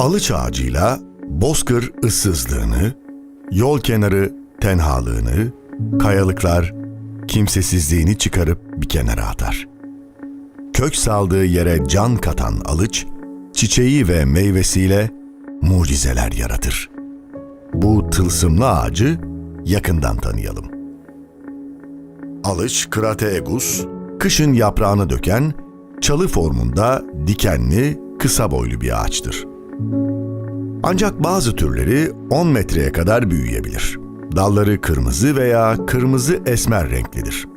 Alıç ağacıyla bozkır ıssızlığını, yol kenarı tenhalığını, kayalıklar kimsesizliğini çıkarıp bir kenara atar. Kök saldığı yere can katan alıç, çiçeği ve meyvesiyle mucizeler yaratır. Bu tılsımlı ağacı yakından tanıyalım. Alıç Krategus, kışın yaprağını döken, çalı formunda dikenli, kısa boylu bir ağaçtır. Ancak bazı türleri 10 metreye kadar büyüyebilir. Dalları kırmızı veya kırmızı esmer renklidir.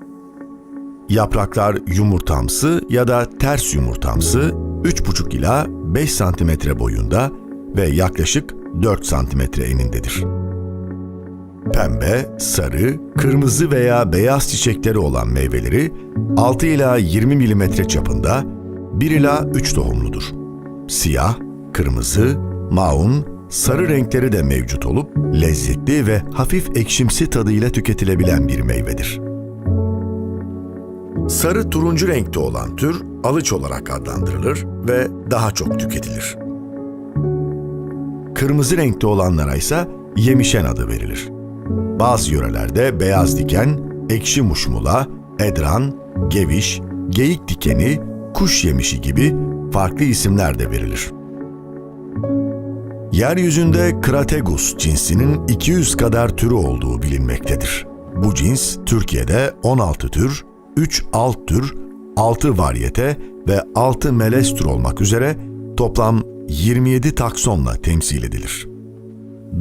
Yapraklar yumurtamsı ya da ters yumurtamsı 3,5 ila 5 santimetre boyunda ve yaklaşık 4 santimetre enindedir. Pembe, sarı, kırmızı veya beyaz çiçekleri olan meyveleri 6 ila 20 milimetre çapında 1 ila 3 tohumludur. Siyah, kırmızı, maun, sarı renkleri de mevcut olup lezzetli ve hafif ekşimsi tadıyla tüketilebilen bir meyvedir. Sarı turuncu renkte olan tür alıç olarak adlandırılır ve daha çok tüketilir. Kırmızı renkte olanlara ise yemişen adı verilir. Bazı yörelerde beyaz diken, ekşi muşmula, edran, geviş, geyik dikeni, kuş yemişi gibi farklı isimler de verilir. Yeryüzünde Krategus cinsinin 200 kadar türü olduğu bilinmektedir. Bu cins Türkiye'de 16 tür, 3 alt tür, 6 varyete ve 6 melez tür olmak üzere toplam 27 taksonla temsil edilir.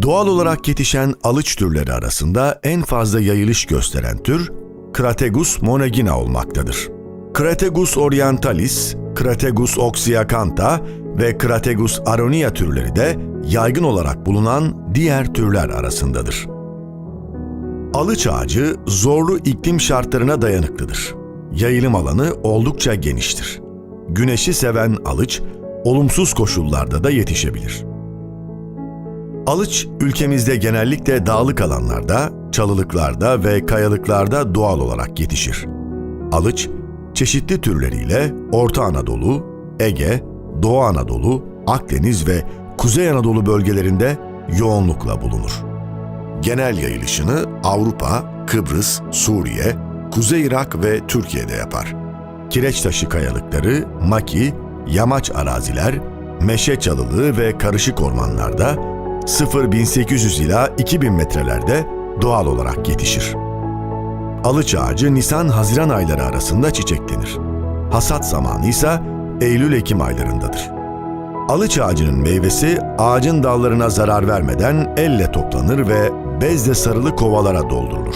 Doğal olarak yetişen alıç türleri arasında en fazla yayılış gösteren tür Krategus monegina olmaktadır. Krategus orientalis, Krategus oxyacantha ve Krategus aronia türleri de yaygın olarak bulunan diğer türler arasındadır. Alıç ağacı zorlu iklim şartlarına dayanıklıdır. Yayılım alanı oldukça geniştir. Güneşi seven alıç, olumsuz koşullarda da yetişebilir. Alıç ülkemizde genellikle dağlık alanlarda, çalılıklarda ve kayalıklarda doğal olarak yetişir. Alıç, çeşitli türleriyle Orta Anadolu, Ege, Doğu Anadolu, Akdeniz ve Kuzey Anadolu bölgelerinde yoğunlukla bulunur. Genel yayılışını Avrupa, Kıbrıs, Suriye, Kuzey Irak ve Türkiye'de yapar. Kireç taşı kayalıkları, maki, yamaç araziler, meşe çalılığı ve karışık ormanlarda 0-1800 ila 2000 metrelerde doğal olarak yetişir. Alıç ağacı Nisan-Haziran ayları arasında çiçeklenir. Hasat zamanı ise Eylül-Ekim aylarındadır. Alıç ağacının meyvesi ağacın dallarına zarar vermeden elle toplanır ve bezle sarılı kovalara doldurulur.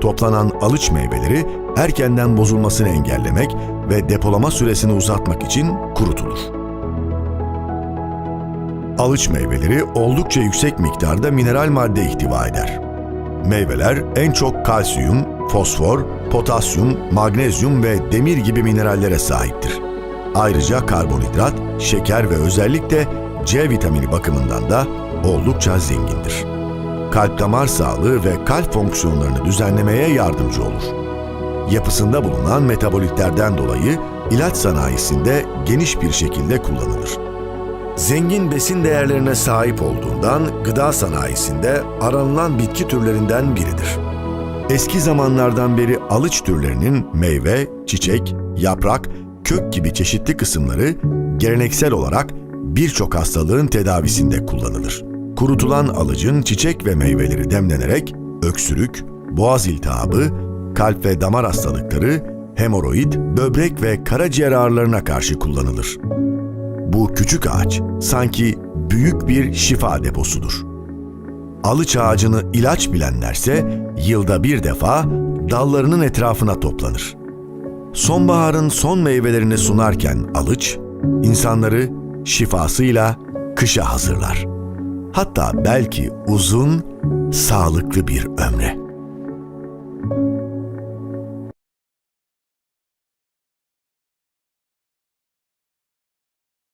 Toplanan alıç meyveleri erkenden bozulmasını engellemek ve depolama süresini uzatmak için kurutulur. Alıç meyveleri oldukça yüksek miktarda mineral madde ihtiva eder. Meyveler en çok kalsiyum, fosfor, potasyum, magnezyum ve demir gibi minerallere sahiptir. Ayrıca karbonhidrat, şeker ve özellikle C vitamini bakımından da oldukça zengindir. Kalp damar sağlığı ve kalp fonksiyonlarını düzenlemeye yardımcı olur. Yapısında bulunan metabolitlerden dolayı ilaç sanayisinde geniş bir şekilde kullanılır. Zengin besin değerlerine sahip olduğundan gıda sanayisinde aranılan bitki türlerinden biridir. Eski zamanlardan beri alıç türlerinin meyve, çiçek, yaprak, kök gibi çeşitli kısımları geleneksel olarak birçok hastalığın tedavisinde kullanılır. Kurutulan alıcın çiçek ve meyveleri demlenerek öksürük, boğaz iltihabı, kalp ve damar hastalıkları, hemoroid, böbrek ve karaciğer ağrılarına karşı kullanılır. Bu küçük ağaç sanki büyük bir şifa deposudur. Alıç ağacını ilaç bilenlerse yılda bir defa dallarının etrafına toplanır. Sonbaharın son meyvelerini sunarken alıç, insanları şifasıyla kışa hazırlar. Hatta belki uzun, sağlıklı bir ömre.